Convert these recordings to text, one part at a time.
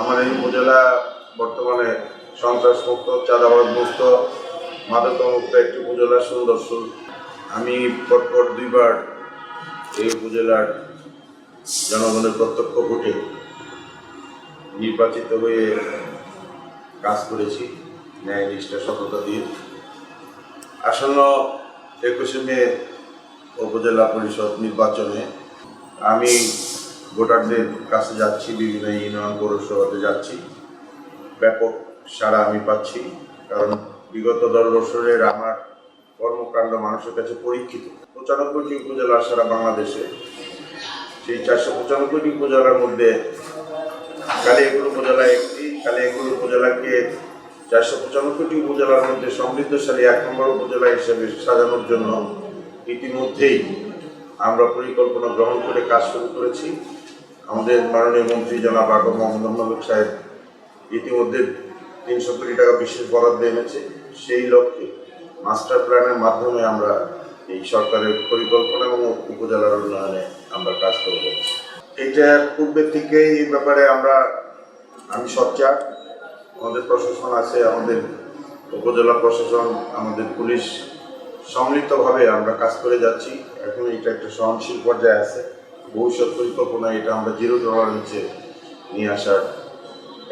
আমার এই উপজেলা বর্তমানে সন্ত্রাস মুক্ত চাঁদাবাদ মুক্ত মাদক মুক্ত একটি উপজেলা সুন্দর আমি পরপর দুইবার এই উপজেলার জনগণের প্রত্যক্ষ ভোটে নির্বাচিত হয়ে কাজ করেছি, ন্যায় নিষ্ঠা, সততা দিয়ে। আসন্ন একুশে মে উপজেলা পরিষদ নির্বাচনে আমি ভোটারদের কাছে যাচ্ছি, বিভিন্ন ইউনিয়ন, পৌরসভাতে যাচ্ছি। ব্যাপক সাড়া আমি পাচ্ছি, কারণ বিগত দশ বছরের আমার কর্মকাণ্ড মানুষের কাছে পরীক্ষিত। পঁচানব্বইটি উপজেলা সারা বাংলাদেশে সেই চারশো পঁচানব্বইটি উপজেলার মধ্যে কালিয়াকুড় উপজেলা একটি, কালিয়াকুড় উপজেলাকে চারশো পঁচানব্বইটি উপজেলার মধ্যে সমৃদ্ধশালী এক নম্বর উপজেলা হিসেবে সাজানোর জন্য ইতিমধ্যেই আমরা পরিকল্পনা গ্রহণ করে কাজ শুরু করেছি। আমাদের মাননীয় মন্ত্রী জনাব আগম মোহাম্মদ মালিক সাহেব ইতিমধ্যে তিনশো কোটি টাকা বিশেষ বরাদ্দ এনেছে। সেই লক্ষ্যে মাস্টার প্ল্যানের মাধ্যমে আমরা এই সরকারের পরিকল্পনা এবং উপজেলার উন্নয়নে আমরা কাজ করে যাচ্ছি এটা পূর্বে থেকে এই ব্যাপারে আমরা, আমি সচ্চা, আমাদের প্রশাসন আছে, আমাদের উপজেলা প্রশাসন, আমাদের পুলিশ, সম্মিলিতভাবে আমরা কাজ করে যাচ্ছি। এখন এটা একটা সহনশীল পর্যায়ে আছে। ভবিষ্যৎ পরিকল্পনা এটা আমরা জিরো টলারেন্সে নিয়ে আসার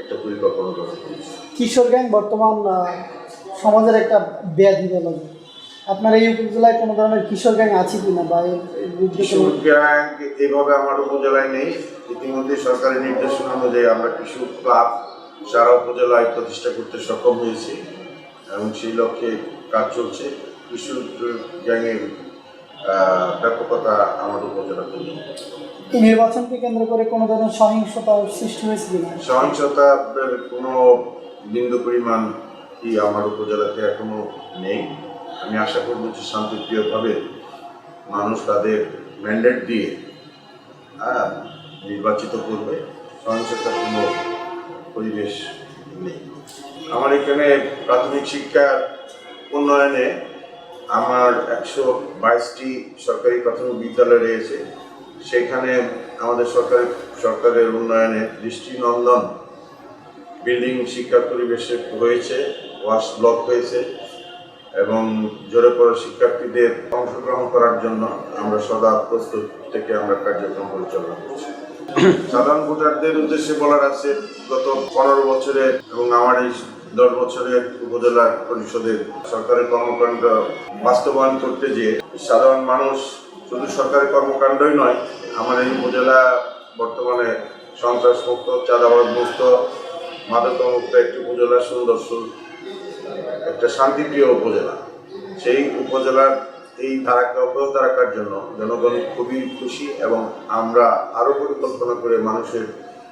একটা পরিকল্পনা গ্রহণ করেছি কিশোর গ্যাং বর্তমান সমাজের একটা ব্যাধি বলা যায়। আপনার এই উপজেলায় কোনো ধরনের কিশোর গ্যাং আছে বা এর বিরুদ্ধে কোনো কিশোর গ্যাং এইভাবে আমার উপজেলায় নেই ইতিমধ্যে সরকারি নির্দেশনা অনুযায়ী আমরা কিশোর ক্লাব সারা উপজেলায় প্রতিষ্ঠা করতে সক্ষম হয়েছি এবং সেই লক্ষ্যে কাজ চলছে। কিশোর গ্যাংয়ের ব্যাপকতা আমার উপজেলাতে নেই নির্বাচনকে কেন্দ্র করে কোনো ধরনের সহিংসতা সৃষ্টি হয়েছে কিনা? সহিংসতা কোনো বিন্দু পরিমাণ কি আমার উপজেলাতে এখনও নেই। আমি আশা করব যে শান্তিপ্রিয়ভাবে মানুষ তাদের ম্যান্ডেট দিয়ে নির্বাচিত করবে। সহিংসতার কোনো পরিবেশ নেই। আমার এখানে প্রাথমিক শিক্ষার উন্নয়নে আমার একশো বাইশটি সরকারি প্রাথমিক বিদ্যালয় রয়েছে। সেখানে আমাদের সরকার সরকারের উন্নয়নে দৃষ্টিনন্দন বিল্ডিং শিক্ষা পরিবেশে হয়েছে, ওয়াশ ব্লক হয়েছে এবং জোরে পড়া শিক্ষার্থীদের অংশগ্রহণ করার জন্য আমরা সদা প্রস্তুত থেকে আমরা কার্যক্রম পরিচালনা করছি। সাধারণ ভোটারদের উদ্দেশ্যে বলার আছে গত পনেরো বছরে এবং আমার এই দশ বছরের উপজেলা পরিষদের সরকারের কর্মকাণ্ড বাস্তবায়ন করতে যে সাধারণ মানুষ শুধু সরকারি কর্মকাণ্ডই নয় আমার এই উপজেলা বর্তমানে সন্ত্রাস মুক্ত চাঁদাবাদ মুক্ত মাদক মুক্ত একটি উপজেলা, সুন্দর একটা শান্তিপ্রিয় উপজেলা। সেই উপজেলার এই ধারাকে, অব্যাহত রাখার জন্য জনগণ খুবই খুশি এবং আমরা আরও পরিকল্পনা করে মানুষের